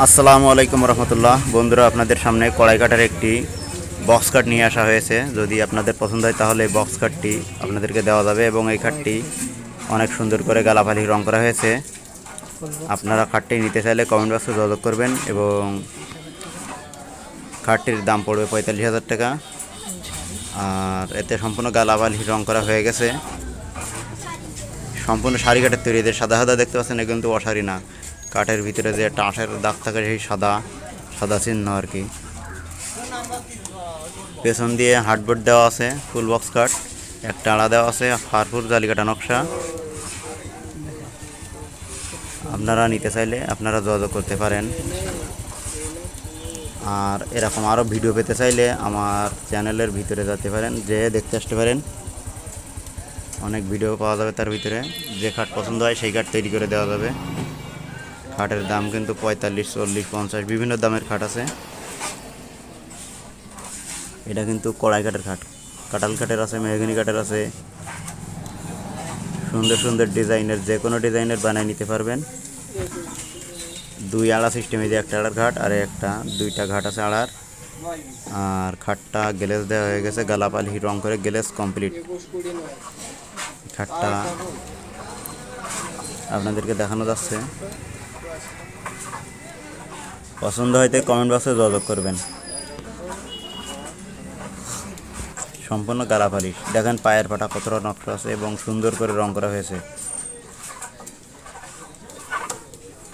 আসসালামু আলাইকুম রহমতুল্লাহ। বন্ধুরা, আপনাদের সামনে কড়াই কাটার একটি বক্স কাট নিয়ে আসা হয়েছে। যদি আপনাদের পছন্দ হয়, তাহলে এই বক্স কাটটি আপনাদেরকে দেওয়া যাবে এবং এই খাটটি অনেক সুন্দর করে গালাফালি রং করা হয়েছে। আপনারা খাটটি নিতে চাইলে কমেন্ট বক্সে যোগাযোগ করবেন এবং খাটটির দাম পড়বে পঁয়তাল্লিশ হাজার টাকা। আর এতে সম্পূর্ণ গালাফালি রং করা হয়ে গেছে। সম্পূর্ণ শাড়ি কাঠের তৈরি। এদের সাদা সাদা দেখতে পাচ্ছেন, এ কিন্তু অশারি না। কাঠের ভিতরে যে আঁশের দাগ থাকে সেই সাদা সাদা চিহ্ন আর কি। পেছন দিয়ে হার্ডবোর্ড দেওয়া আছে, ফুল বক্স কাঠ একটা আড়া দেওয়া আছে ফারফুর জালিকাটা নকশা। আপনারা নিতে চাইলে আপনারা যোগাযোগ করতে পারেন। আর এরকম আরও ভিডিও পেতে চাইলে আমার চ্যানেলের ভিতরে যেতে পারেন, যে দেখতে আসতে পারেন। অনেক ভিডিও পাওয়া যাবে তার ভিতরে। যে খাট পছন্দ হয় সেই খাট তৈরি করে দেওয়া যাবে। খাটের দাম কিন্তু পঁয়তাল্লিশ, চল্লিশ, পঞ্চাশ, বিভিন্ন দামের খাট আছে। এটা কিন্তু কড়াই কাঠের খাট। কাটাল কাঠের আছে, মেহগিনি কাঠের আছে। সুন্দর সুন্দর ডিজাইনের, যে কোনো ডিজাইনের বানায় নিতে পারবেন। দুই আড়া সিস্টেমে যে একটা আড়ার ঘাট আর একটা, দুইটা ঘাট আছে আড়ার। আর খাটটা গ্লেস দেওয়া হয়ে গেছে, গালাপালি রং করে গ্লেস কমপ্লিট খাটটা আপনাদেরকে দেখানো যাচ্ছে। পছন্দ হইতে কমেন্ট বক্সে যোগাযোগ করবেন। সম্পূর্ণ গালা পালিশ দেখেন পায়ের পাটা কতটা নকশা আছে এবং সুন্দর করে রং করা হয়েছে।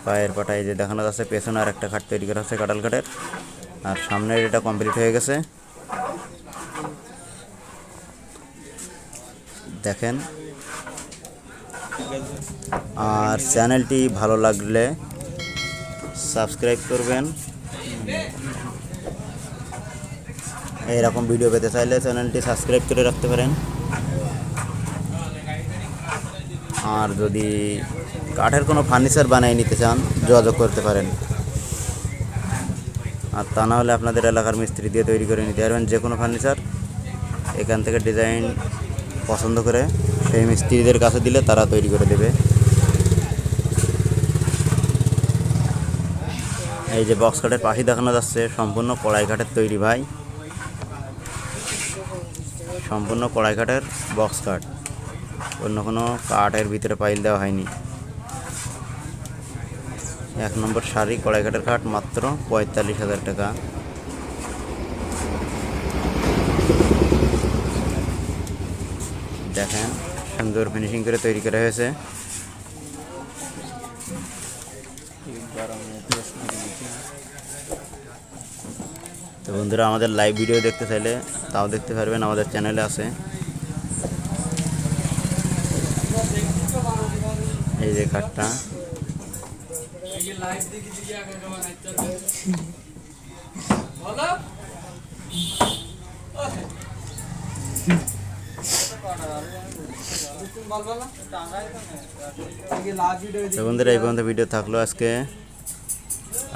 পায়ের পাটায় যে দেখানো যাচ্ছে, পেছনে আর একটা খাট তৈরি করা হচ্ছে কাটাল কাঠের আর সামনের এটা কমপ্লিট হয়ে গেছে। দেখেন। আর চ্যানেলটি ভালো লাগলে সাবস্ক্রাইব করবেন। এইরকম ভিডিও পেতে চাইলে চ্যানেলটি সাবস্ক্রাইব করে রাখতে পারেন। আর যদি কাঠের কোনো ফার্নিচার বানিয়ে নিতে চান, যোগাযোগ করতে পারেন। আর তা না হলে আপনাদের এলাকার মিস্ত্রি দিয়ে তৈরি করে নিতে পারবেন যে কোনো ফার্নিচার এখান থেকে ডিজাইন পছন্দ করে সেই মিস্ত্রিদের কাছে দিলে তারা তৈরি করে দেবে। এই যে বক্স কাঠের পাখি দেখানো যাচ্ছে, সম্পূর্ণ কড়াই কাঠের তৈরি ভাই। সম্পূর্ণ কড়াই কাঠের বক্স কাঠ অন্য কোনো কাঠের ভিতরে পাইল দেওয়া হয়নি। এক নম্বর শাড়ি, কড়াই কাঠের কাঠ মাত্র পঁয়তাল্লিশ হাজার টাকা। দেখেন, সুন্দর ফিনিশিং করে তৈরি করা হয়েছে। তো বন্ধুরা, আমাদের লাইভ ভিডিও দেখতে চাইলে তাও দেখতে পারবেন, আমাদের চ্যানেলে আছে। এই যে কাঠটা বন্ধুরা, এই পর্যন্ত ভিডিও থাকল আজকে।